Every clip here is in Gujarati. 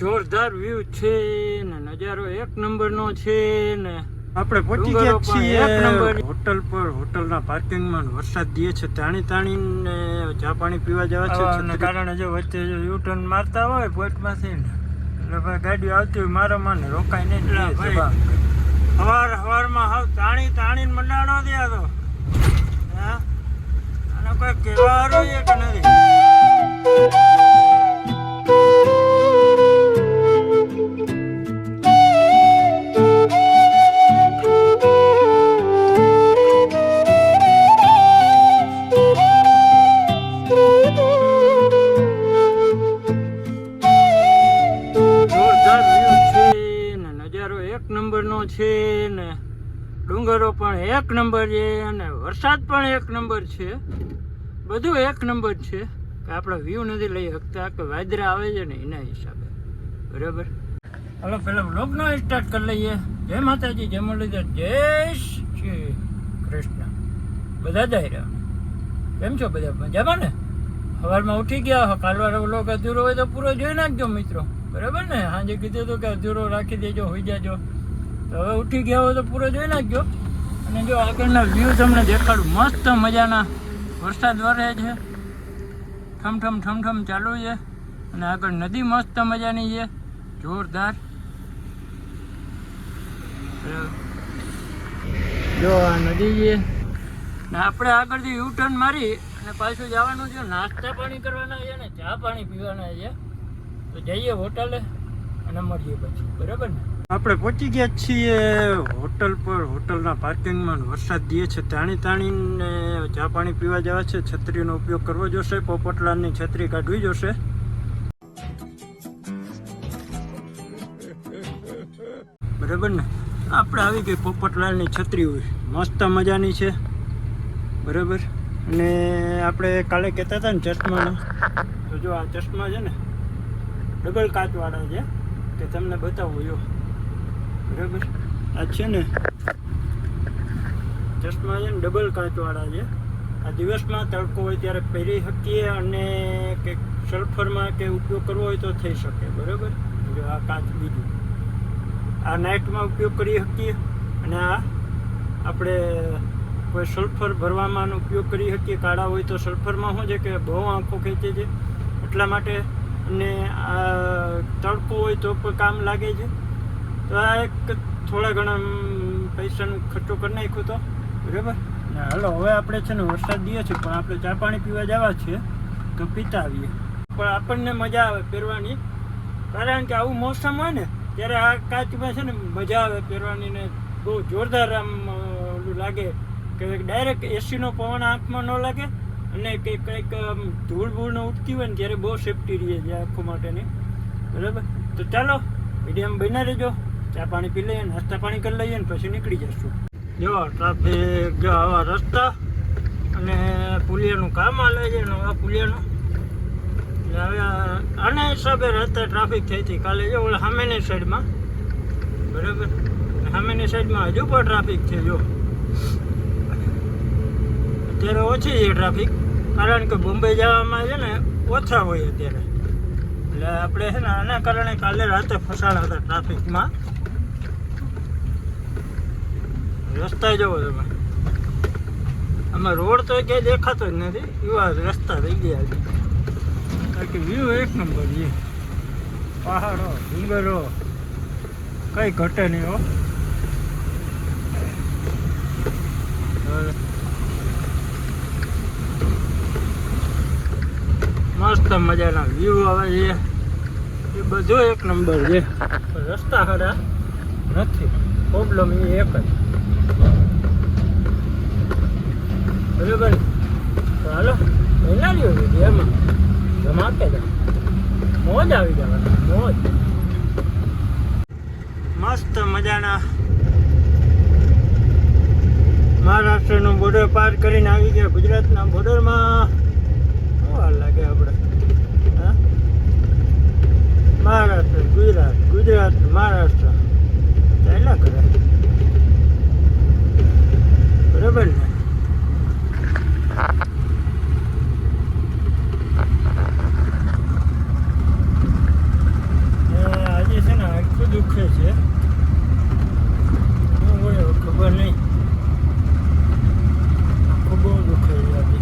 જોરદાર વ્યૂ છે ને નજારો એક નંબરનો છે ને આપણે પહોંચી ગયા છીએ. એક નંબર. હોટલ પર હોટલના પાર્કિંગમાં વરસાદ દે છે. તાણી તાણીને ચા પાણી પીવા જવા છે. કારણે જો વચ્ચે જો યુ ટર્ન મારતા હોય પોઈન્ટમાંથી ને એટલે ભાઈ ગાડી આવતી હોય મારા માને રોકાય નહીં. હવાર હવારમાં હાવ તાણી તાણીને મંડાણો દે તો. હા? આનો કોઈ કહેવા કે નથી. ડુંગરો પણ એક નંબર છે અને વરસાદ પણ એક નંબર છે. બધું એક નંબર છે કે આપણે વ્યૂ નથી લઈ શકતા કે વાદરા આવે છે ને એના હિસાબે. બરાબર? હલો, પેલા બ્લોગનો સ્ટાર્ટ કરી લઈએ. જય માતાજી, જય મુરલીધર, જય શ્રી કૃષ્ણ. બધા દાયરા કેમ છો બધા? મજામાં ને? સવારમાં ઉઠી ગયા કાલવાળો બ્લોગ અધૂરો હોય તો પૂરો જોઈ નાખજો મિત્રો. બરાબર ને? સાંજે કીધું હતું કે અધૂરો રાખી દેજો, હોઈ જાજો. તો હવે ઉઠી ગયા હોય તો પૂરો જોઈ નાખજો. અને જો આગળના વ્યૂ તમને દેખાડું, મસ્ત મજાના વરસાદ વરે છે. ઠમઠમ ઠમ ઠમ ઠમ ચાલુ છે. અને આગળ નદી મસ્ત મજાની છે. જોરદાર. જો આ નદી છે. ને આપણે આગળથી યુ ટર્ન મારી અને પાછું જવાનું છે. નાસ્તા પાણી કરવાના છે ને ચા પાણી પીવાના છે. તો જઈએ હોટલે અને મળીએ પછી. બરાબર ને? આપણે પહોંચી ગયા છીએ હોટલ પર. હોટલના પાર્કિંગમાં વરસાદ દે છે તાણી તાણીને ચા પાણી પીવા જવા છે. છત્રીનો ઉપયોગ કરવો જોશે, પોપટલાલની છત્રી કાઢવી જોશે. બરાબર ને? આપણે આવી ગઈ પોપટલાલની છત્રી હોય. મસ્ત મજાની છે. બરાબર? અને આપણે કાલે કહેતા હતા ને ચશ્માના. તો જો આ ચશ્મા છે ને, ડબલ કાચવાળા છે. કે તમને બતાવું, જો. બરાબર? આ છે ને, ચશ્મા છે ને ડબલ કાચવાળા છે. આ દિવસમાં તડકો હોય ત્યારે પહેરી શકીએ અને કે સલ્ફરમાં કે ઉપયોગ કરવો હોય તો થઈ શકે, બરાબર? જો આ કાચ બીજું. આ નાઇટમાં ઉપયોગ કરી શકીએ અને આ આપણે કોઈ સલ્ફર ભરવામાં ઉપયોગ કરી શકીએ. કાળા હોય તો સલ્ફરમાં શું છે કે બહુ આંખો ખેંચે છે. એટલા માટે અને આ તડકો હોય તો પણ કામ લાગે છે. તો આ એક થોડા ઘણા પૈસાનો ખર્ચો કરી નાખ્યો તો. બરાબર? હાલો, હવે આપણે છે ને વરસાદ દઈએ છીએ પણ આપણે ચા પાણી પીવા જવા છીએ તો પીતા આવીએ. પણ આપણને મજા આવે પહેરવાની, કારણ કે આવું મોસમ હોય ને, ત્યારે આ કાચમાં છે ને મજા આવે પહેરવાની ને બહુ જોરદાર આમ ઓલું લાગે કે ડાયરેક્ટ એસીનો પવન આંખમાં ન લાગે અને કંઈક કંઈક ધૂળ ભૂળને ઉઠતી હોય ને ત્યારે બહુ સેફટી રહે છે આંખો માટેની. બરાબર? તો ચાલો, વીડિયો બના રહેજો. ચા પાણી પી લઈએ નાસ્તા પાણી કરી લઈએ ને, પછી નીકળી જશું. જો, ટ્રાફિક આવા રસ્તા અને પુલિયાનું કામ હાલે છે આ પુલિયાનું. હવે આના હિસાબે રસ્તા ટ્રાફિક થઈ હતી. કાલે જો, ઓલા સામેની સાઈડમાં, બરાબર? સામેની સાઈડમાં હજુ પણ ટ્રાફિક છે, જો. અત્યારે ઓછી છે ટ્રાફિક, કારણ કે બોમ્બે જવામાં છે ને, ઓછા હોય અત્યારે. એટલે આપણે છે ને, આના કારણે કાલે રાતે ફસાણા હતા ટ્રાફિકમાં. રસ્તા જવો તમે આમાં રોડ તો ક્યાંય દેખાતો જ નથી. એવા રસ્તા થઈ ગયા છે. બાકી વ્યૂ એક નંબર છે. પહાડો, ડુંગરો, કઈ ઘટે નહીં હો. મસ્ત મજાના વ્યૂ આવે છે. એ બધો એક નંબર છે. રસ્તા સારા નથી. પ્રોબ્લેમ એ એક જ. બરાબર? તો હાલો લ્યો એમાં જમાતે મોજ આવી જવાની, મોજ. મસ્ત મજાના મહારાષ્ટ્રનું બોર્ડર પાર કરીને આવી ગયા ગુજરાતના બોર્ડરમાં શું હાલ લાગે આપણે? હા? મહારાષ્ટ્ર, ગુજરાત ગુજરાત, મહારાષ્ટ્ર. ચાલ્યા કરે. બરાબર ને? દુખે છે. શું હોય ખબર નહીં. આખું બહુ દુખે છે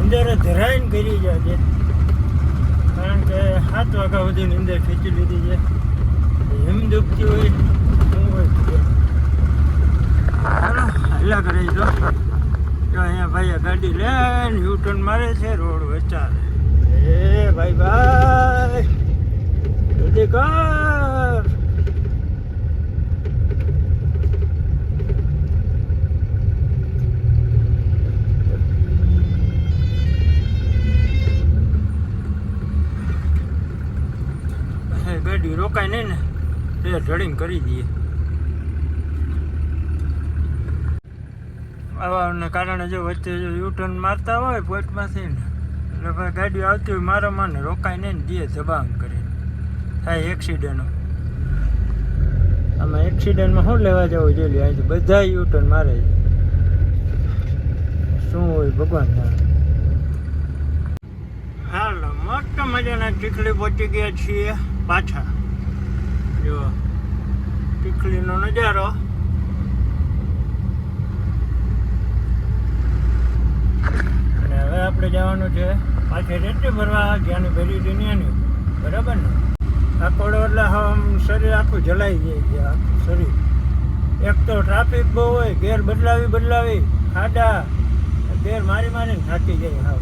અંદર ધરાઈને કરી જાય છે કારણ કે સાત વાગ્યા સુધી નીંદર ખેંચી લીધી છે. એમ દુખતી હોય શું હોય ચાલો હલ્લા કરે તો. અહીંયા ભાઈ ગાડી લઈને યુ ટર્ન મારે છે, રોડ વચારે એ ભાઈ ભાઈ જલ્દી ગાડી રોકાય નહીં ને, તે ઢળીને કરી દઈએ. આવાને કારણે જો વચ્ચે જો યુ ટર્ન મારતા હોય પોઈન્ટમાંથી ને, એટલે ભાઈ ગાડી આવતી હોય મારા મને રોકાય નહીં ને દે દબાણ કરે. થાય એક્સિડન્ટ આમાં એક્સિડન્ટમાં શું લેવા જવું જોઈએ? અહીંથી બધા યુ ટર્ન મારે શું હોય ભગવાન હાલો મસ્ત મજાના ચીખલી પહોંચી ગયા છીએ પાછા. જો ચીખલીનો નજારો. અને હવે આપણે જવાનું છે પાછી રેટી ભરવા, જ્યાંની ભરી દુનિયાની બરાબર ને? આકોડો એટલે આમ શરીર આખું જલાઈ જાય છે, આખું શરીર. એક તો ટ્રાફિક બહુ હોય ગેર બદલાવી બદલાવી, ખાડા ગેર મારી મારીને થાકી જાય હાવ.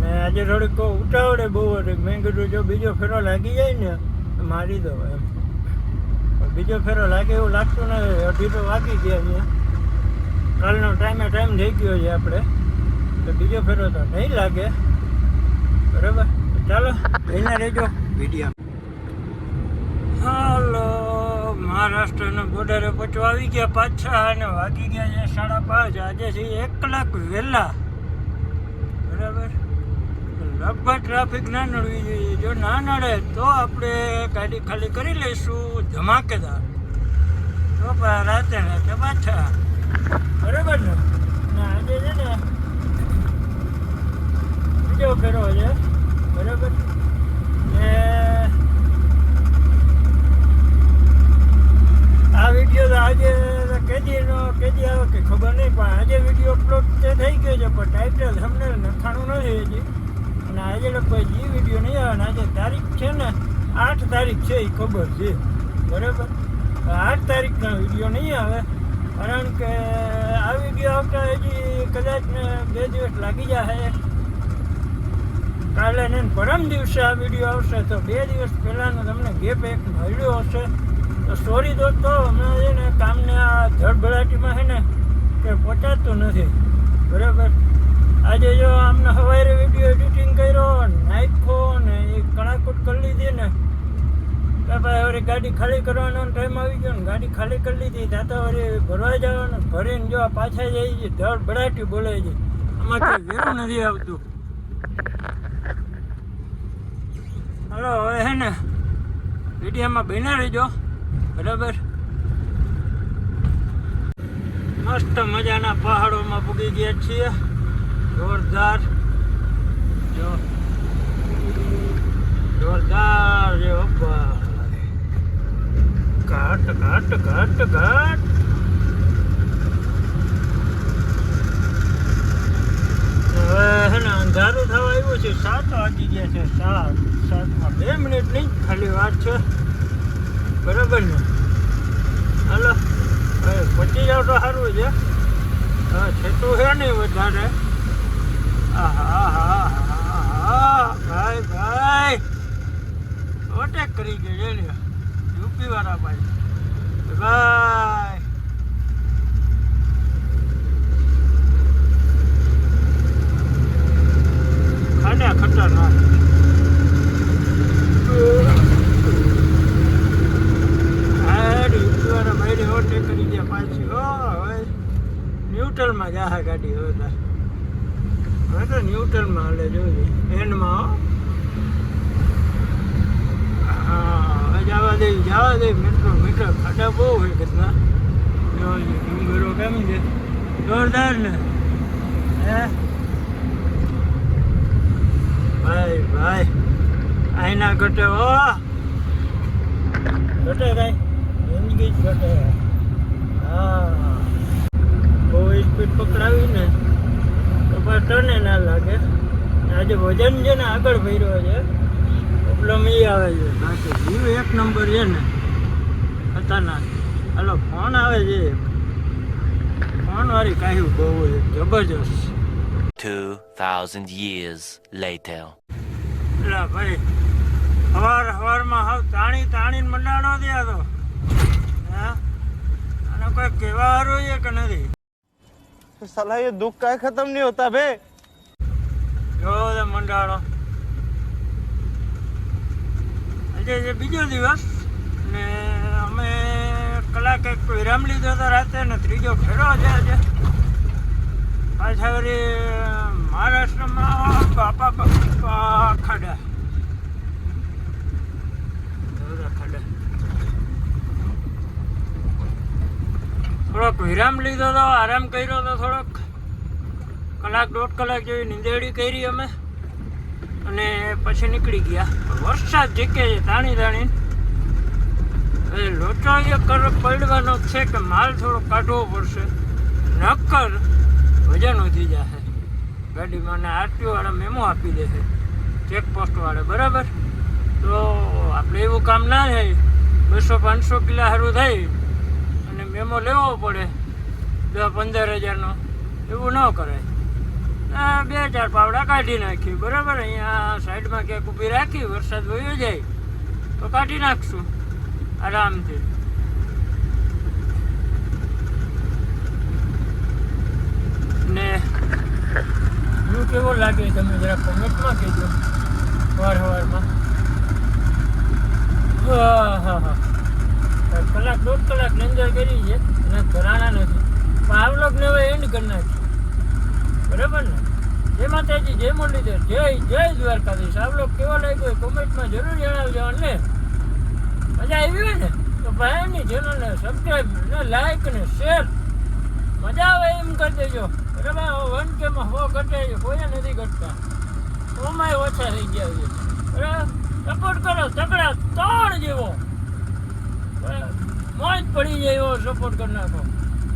ને આજે થોડીક ઉતાવળે બહુ હતી મેં કીધું જો બીજો ફેરો લાગી જાય ને મારી દો એમ. બીજો ફેરો લાગે એવું લાગતું નથી અઢી તો વાગી ગયા છે. કાલનો ટાઈમે ટાઈમ થઈ ગયો છે આપણે. તો બીજો ફેરો તો નહીં લાગે. બરાબર? ચાલો લઈને રહેજો, વીડિયો. હાલો, મહારાષ્ટ્રના બોર્ડરે પચવા આવી ગયા પાછા અને વાગી ગયા છે સાડા પાંચ. આજે છે એક કલાક વહેલા બરાબર? લગભગ ટ્રાફિક ના નડવી જોઈએ. જો ના નડે તો આપણે ગાડી ખાલી કરી લઈશું ધમાકેદાર. તો રાતે રાતે પાછા. બરાબર ને આજે છે ને, બીજો ફેરો છે. બરાબર? ને આ વીડિયો આજે કેજીનો કેદી આવે કે ખબર નહીં, પણ આજે વીડિયો અપલોડ તે થઈ ગયો છે, પણ ટાઇટલ તમને લખાણું નથી હજી. અને આજે લોકો એ વીડિયો નહીં આવે ને આજે તારીખ છે ને, આઠ તારીખ છે એ ખબર છે. બરાબર? આઠ તારીખનો વીડિયો નહીં આવે, કારણ કે આ વીડિયો આવતા હજી કદાચ બે દિવસ લાગી જશે કાલે ને પરમ દિવસે આ વીડિયો આવશે, તો બે દિવસ પહેલાંનો તમને ગેપ એક મળ્યો હશે. તો સોરી દોસ્તો હમણાં છે ને કામને આ ધડબડાટીમાં છે ને કે પહોંચાતું નથી. બરાબર? આજે જો આમને સવારે વીડિયો એડિટિંગ કર્યો નાખ્યો ને એ કણાકૂટ કરી લીધી ને તો ભાઈ હવે ગાડી ખાલી કરવાનો ટાઈમ આવી ગયો ને, ગાડી ખાલી કરી લીધી તાતા વળી ભરવા જવાનું, ભરીને જો પાછા જઈ છે ધડ ભડાટી બોલે છે. આમાં કઈ વેરું નથી આવતું. હલો, હવે હે ને વિડીયોમાં બેના રહેજો. બરાબર? મસ્ત મજાના પહાડોમાં પૂગી ગયા છીએ. જોરદાર. જો. જોરદાર જે ઘાટ ઘાટ ઘાટ ઘાટ. હવે હે ને અંધારું થવા આવ્યું છે. સાત વાગી ગયા છે, સાત. સાતમાં બે મિનિટની ખાલી વાત છે. બરાબર ને? હાલો, હવે પચી જાવ તો સારું છે. હવે છેટું છે નહીં વધારે. ભાઈ ભાઈ. ઓટેક કરી ગયો છે યુપી વાળા ભાઈ. ભાઈ ખાડા ખતરનાક હારી યુપીવાળા ભાઈને ઓટેક કરી ગયા પાછી હો હવે ન્યુટ્રલમાં જાહે ગાડી હવે તો હવે તો ન્યુટ્રલમાં હાલે, જોજે. એન્ડમાં હો. હા, હવે જવા દે જવા દે. મેટ્રો મીટર ખાડા બહુ હોય કેટલા જોજે, ડુંગરો કેમ છે? જોરદાર ને. હે? ભાઈ ભાઈ. આઈના ઘટે હો. ઘટે કાંઈ જિંદગી જ ઘટે. હા. બહુ સ્પીડ પકડાવીને તો કપાસ ટને ના લાગે. આજે વજન છે ને આગળ ભર્યો છે. પ્રોબ્લેમ એ આવે છે. બાકી જીવ એક નંબર છે ને ખતરનાક. હાલો ફોન આવે છે ફોન વાળી કાંઈ બહુ જબરજસ્ત. જબરજસ્ત 2,000 years later. એટલે ભાઈ સવાર સવારમાં હાવ તાણી તાણીને મંડાણો થયા તો. હા? અને કોઈ કહેવા હારું છે કે નથી? साला ये दुख का खत्म नहीं होता बे જો તે મંડાણો આજે છે બીજો દિવસ ને અમે કલાક એક વિરામ લીધો હતો રાતે ને ત્રીજો ફેરો છે આજે પાછા વળી મહારાષ્ટ્રમાં બાપા બાપા ખાડા થોડોક વિરામ લીધો હતો આરામ કર્યો હતો થોડોક. કલાક દોઢ કલાક જેવી નીંદેડી કરી અમે. અને પછી નીકળી ગયા. વરસાદ જીકે છે તાણી તાણી હવે લોચો એ કર, પડવાનો છે કે માલ થોડો કાઢવો પડશે. નક્કર વજન વધી જશે ગાડીમાં ને આરટીઓવાળા મેમો આપી દેશે ચેકપોસ્ટ વાળા, બરાબર? તો આપણે એવું કામ ના થાય. બસો પાંચસો કિલા સારું થાય. અને મેમો લેવો પડે, દસ પંદર હજારનો. એવું ન કરાય બે ચાર પાવડા કાઢી નાખી બરાબર? અહીંયા સાઈડમાં ક્યાંક ઊભી રાખી, વરસાદ વયો જાય, તો કાઢી નાખશું, આરામથી. ને વ્યૂ કેવો લાગે તમે જરા કોમેન્ટમાં કહેજો વાર સવારમાં હા હા હા. કલાક, દોઢ કલાક અંદર કરી છે. અને ઘરાણા નથી. પણ આ વ્લોગને હવે એન્ડ કરી નાખી બરાબર ને? જય માતાજી, જય મુરલીધર, જય જય દ્વારકાધીશ. આ કેવા લાગ્યો એ કોમેન્ટમાં જરૂર જણાવજો અને મજા આવી હોય ને, તો ભાઈની ચેનલને સબસ્ક્રાઈબ ને લાઈક ને શેર મજા આવે એમ કરી દેજો. બરાબર? વન કેમાં હો ઘટે છે, કોઈ નથી ઘટતા. ઓમાંય ઓછા થઈ ગયા છે. બરાબર? સપોર્ટ કરો, તકડા તોડ જેવો. મોજ પડી જાય એવો સપોર્ટ કરી નાખો.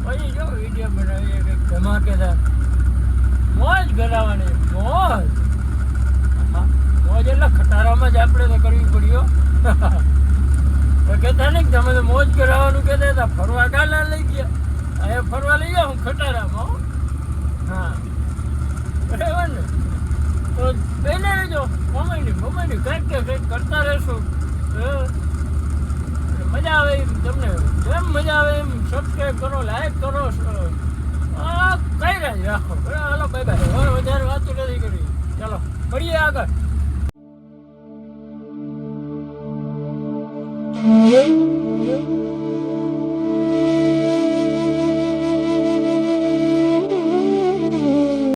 પછી જો વીડિયો બનાવીએ કંઈક ધમાકેદાર. મોજ કરાવવાની મોજ. મોજ એટલે ખટારામાં જ આપણે તો કરવી પડ્યો કહેતા નહીં તમે તો મોજ કરાવવાનું કહેતા હતા, ફરવા ગાલા લઈ ગયા. અહીંયા ફરવા લઈ હું ખટારામાં હો. બરાબર ને? તો બેને રહેજો. મમ્મીની મમ્મીની કંઈક કે કંઈક કરતા રહેશું. મજા આવે એમ તમને? જેમ મજા આવે એમ સબસ્ક્રાઈબ કરો લાઈક કરો કઈ રાજ રાખો હાલો બાય બાય હવે વધારે વાતો નથી કરી ચાલો મળીએ આગળ. Thank you.